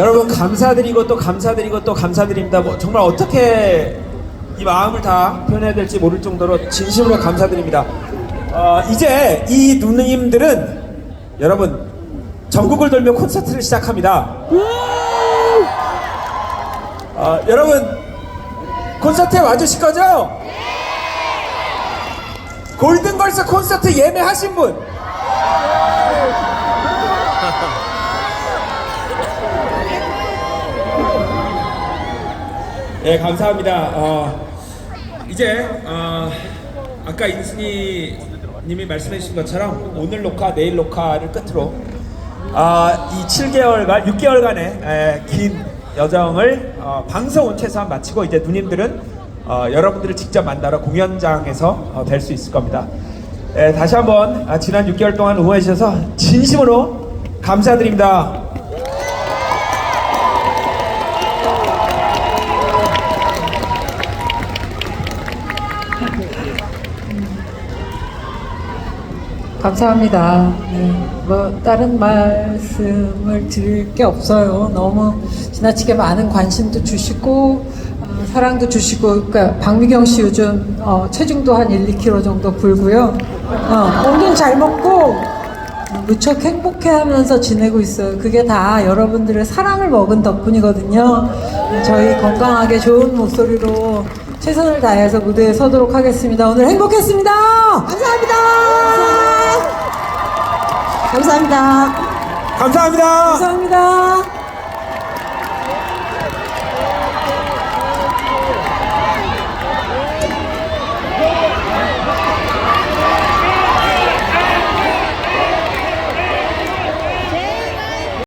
아, 여러분 감사드리고 또 감사드리고 또 감사드립니다. 뭐 정말 어떻게 이 마음을 다 표현해야 될지 모를 정도로 진심으로 감사드립니다. 어, 이제 이 누님들은 여러분 전국을 돌며 콘서트를 시작합니다. 어, 여러분 콘서트에 와주실 거죠? 골든걸스 콘서트 예매하신 분 네, 감사합니다. 어, 이제 어, 아까 인순이 님이 말씀해 주신 것처럼 오늘 녹화, 내일 녹화를 끝으로 아, 이 7개월간, 6개월간의 긴 여정을 어, 방송은 최소한 마치고 이제 누님들은 어, 여러분들을 직접 만나러 공연장에서 어, 뵐수 있을 겁니다. 예, 다시 한번 아, 지난 6개월 동안 응원해 주셔서 진심으로 감사드립니다. 감사합니다. 네, 뭐 다른 말씀을 드릴 게 없어요. 너무 지나치게 많은 관심도 주시고 어, 사랑도 주시고 그러니까 박미경 씨 요즘 어, 체중도 한 1, 2kg 정도 불고요. 어, 몸좀 잘 먹고 무척 행복해하면서 지내고 있어요. 그게 다 여러분들의 사랑을 먹은 덕분이거든요. 저희 건강하게 좋은 목소리로 최선을 다해서 무대에 서도록 하겠습니다. 오늘 행복했습니다. 감사합니다. 감사합니다. 감사합니다. 감사합니다.